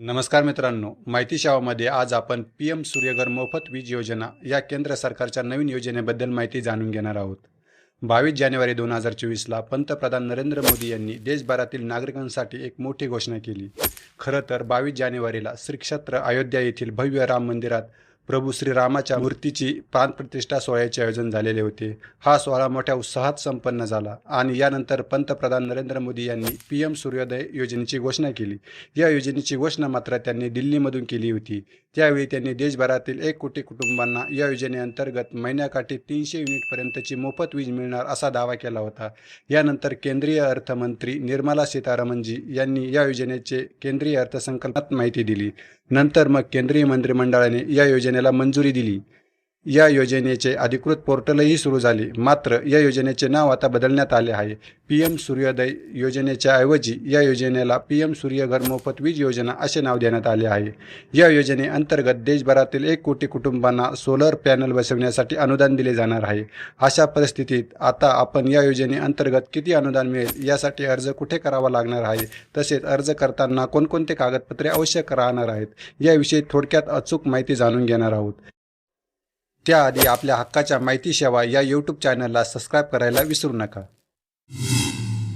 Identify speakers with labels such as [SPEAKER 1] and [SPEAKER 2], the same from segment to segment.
[SPEAKER 1] नमस्कार मित्रांनो माहिती शावामध्ये आज आपण पी एम सूर्यघर मोफत वीज योजना या केंद्र सरकारच्या नवीन योजनेबद्दल माहिती जाणून घेणार आहोत. बावीस जानेवारी दोन हजार चोवीसला पंतप्रधान नरेंद्र मोदी यांनी देशभरातील नागरिकांसाठी एक मोठी घोषणा केली. खरं तर बावीस जानेवारीला श्रीक्षेत्र अयोध्या येथील भव्य राम मंदिरात प्रभू श्रीरामाच्या मूर्तीची प्राणप्रतिष्ठा सोहळ्याचे आयोजन झालेले होते. हा सोहळा मोठ्या उत्साहात संपन्न झाला आणि यानंतर पंतप्रधान नरेंद्र मोदी यांनी पी एम सूर्योदय योजनेची घोषणा केली. या योजनेची घोषणा मात्र त्यांनी दिल्लीमधून केली होती. त्यावेळी त्यांनी देशभरातील एक कोटी कुटुंबांना या योजनेअंतर्गत महिन्याकाठी तीनशे युनिटपर्यंतची मोफत वीज मिळणार असा दावा केला होता. यानंतर केंद्रीय अर्थमंत्री निर्मला सीतारामनजी यांनी या योजनेचे केंद्रीय अर्थसंकल्पात माहिती दिली. नंतर मग केंद्रीय मंत्रिमंडळाने या योजने योजनेला मंजुरी दिली. या योजनेचे अधिकृत पोर्टलही सुरू झाले. मात्र या योजनेचे नाव आता बदलण्यात आले आहे. पी एम सूर्योदय योजनेच्या ऐवजी या योजनेला पी एम सूर्यघर मोफत वीज योजना असे नाव देण्यात आले आहे. या योजनेअंतर्गत देशभरातील एक कोटी कुटुंबांना सोलर पॅनल बसवण्यासाठी अनुदान दिले जाणार आहे. अशा परिस्थितीत आता आपण या योजनेअंतर्गत किती अनुदान मिळेल यासाठी अर्ज कुठे करावा लागणार आहे? तसेच अर्ज करताना कोणकोणते कागदपत्रे आवश्यक राहणार आहेत? याविषयी थोडक्यात अचूक माहिती जाणून घेणार आहोत. त्याआधी आपल्या हक्काच्या माहिती सेवा या यूट्यूब चॅनलला सबस्क्राईब करायला विसरू नका.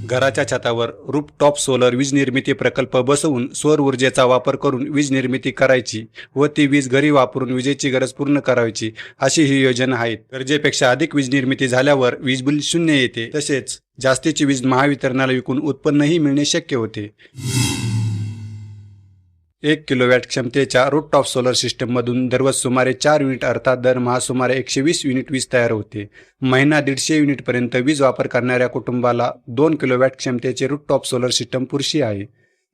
[SPEAKER 1] घराच्या छतावर रूपटॉप सोलर वीज निर्मिती प्रकल्प बसवून सौर ऊर्जेचा वापर करून वीज निर्मिती करायची व ती वीज घरी वापरून विजेची गरज पूर्ण करायची अशी ही योजना आहे गरजेपेक्षा अधिक वीज निर्मिती झाल्यावर वीज बिल शून्य येते. तसेच जास्तीची वीज महावितरणाला विकून उत्पन्नही मिळणे शक्य होते. एक किलोवॅट क्षमतेच्या रूपटॉप सोलर सिस्टममधून दररोज सुमारे चार युनिट अर्थात दरमहा सुमारे एकशे वीस युनिट वीज तयार होते. महिना दीडशे युनिटपर्यंत वीज वापर करणाऱ्या कुटुंबाला दोन किलोवॅट क्षमतेचे रूपटॉप सोलर सिस्टम पुरशी आहे.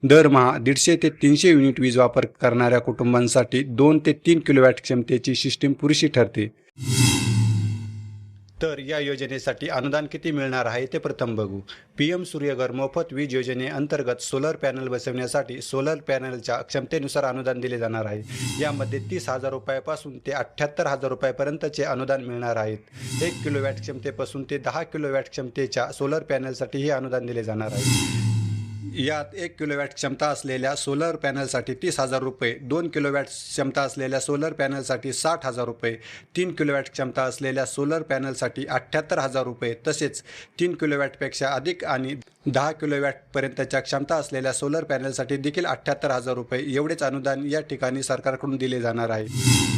[SPEAKER 1] दरमहा दीडशे ते तीनशे युनिट वीज वापर करणाऱ्या कुटुंबांसाठी दोन ते तीन किलोवॅट क्षमतेची सिस्टीम पुरेशी ठरते. तर या योजनेसाठी अनुदान किती मिळणार आहे ते प्रथम बघू. पी एम सूर्यघर मोफत वीज योजनेअंतर्गत सोलर पॅनल बसवण्यासाठी सोलर पॅनलच्या क्षमतेनुसार अनुदान दिले जाणार आहे. यामध्ये तीस हजार रुपयापासून ते अठ्ठ्याहत्तर हजार रुपयापर्यंतचे अनुदान मिळणार आहेत. एक किलोवॅट क्षमतेपासून ते दहा किलोवॅट क्षमतेच्या सोलर पॅनलसाठी हे अनुदान दिले जाणार आहे. यात एक किलोवॅट क्षमता असलेल्या सोलर पॅनलसाठी तीस हजार रुपये दोन किलोवॅट क्षमता असलेल्या सोलर पॅनलसाठी साठ हजार रुपये तीन किलोवॅट क्षमता असलेल्या सोलर पॅनलसाठी अठ्ठ्याहत्तर हजार रुपये तसेच तीन किलोवॅटपेक्षा अधिक आणि दहा किलोवॅटपर्यंतच्या क्षमता असलेल्या सोलर पॅनलसाठी देखील अठ्ठ्याहत्तर हजार रुपये एवढेच अनुदान या ठिकाणी सरकारकडून दिले जाणार आहे.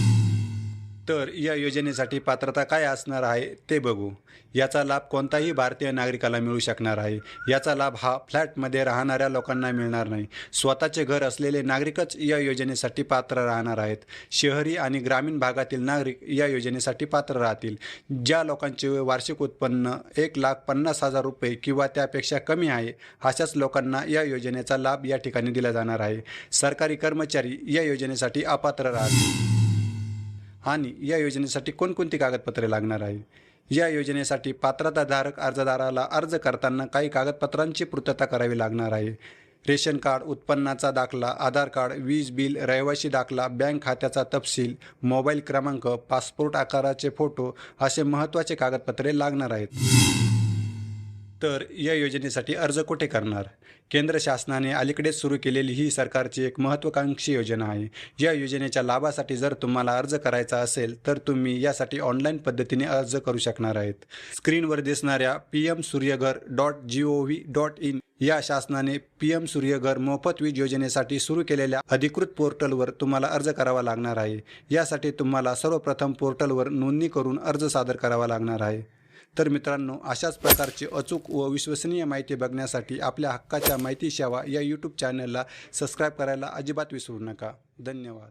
[SPEAKER 1] तर या योजनेसाठी पात्रता काय असणार आहे ते बघू. याचा लाभ कोणताही भारतीय नागरिकाला मिळू शकणार आहे. याचा लाभ हा फ्लॅटमध्ये राहणाऱ्या लोकांना मिळणार नाही. स्वतःचे घर असलेले नागरिकच या योजनेसाठी पात्र राहणार आहेत. शहरी आणि ग्रामीण भागातील नागरिक या योजनेसाठी पात्र राहतील. ज्या लोकांचे वार्षिक उत्पन्न एक लाख पन्नास हजार रुपये किंवा त्यापेक्षा कमी आहे अशाच लोकांना या योजनेचा लाभ या ठिकाणी दिला जाणार आहे. सरकारी कर्मचारी या योजनेसाठी अपात्र राहतील. आणि या योजनेसाठी कोणकोणती कागदपत्रे लागणार आहे? या योजनेसाठी पात्रताधारक अर्जदाराला अर्ज करताना काही कागदपत्रांची पूर्तता करावी लागणार आहे. रेशन कार्ड उत्पन्नाचा दाखला आधार कार्ड वीज बिल रहिवासी दाखला बँक खात्याचा तपशील मोबाईल क्रमांक पासपोर्ट आकाराचे फोटो असे महत्त्वाचे कागदपत्रे लागणार आहेत. तर या योजनेसाठी अर्ज कुठे करणार? केंद्र शासनाने अलीकडेच सुरू केलेली ही सरकारची एक महत्त्वाकांक्षी योजना आहे. या योजनेच्या लाभासाठी जर तुम्हाला अर्ज करायचा असेल तर तुम्ही यासाठी ऑनलाईन पद्धतीने अर्ज करू शकणार आहेत. स्क्रीनवर दिसणाऱ्या P M Suryaghar dot G O V dot in या शासनाने पी एम सूर्यघर मोफत वीज योजनेसाठी सुरू केलेल्या अधिकृत पोर्टलवर तुम्हाला अर्ज करावा लागणार आहे. यासाठी तुम्हाला सर्वप्रथम पोर्टलवर नोंदणी करून अर्ज सादर करावा लागणार आहे. तर मित्रांनो अशाच प्रकारची अचूक व विश्वसनीय माहिती बघण्यासाठी आपल्या हक्काच्या माहिती शेवा या यूट्यूब चॅनलला सबस्क्राईब करायला अजिबात विसरू नका. धन्यवाद.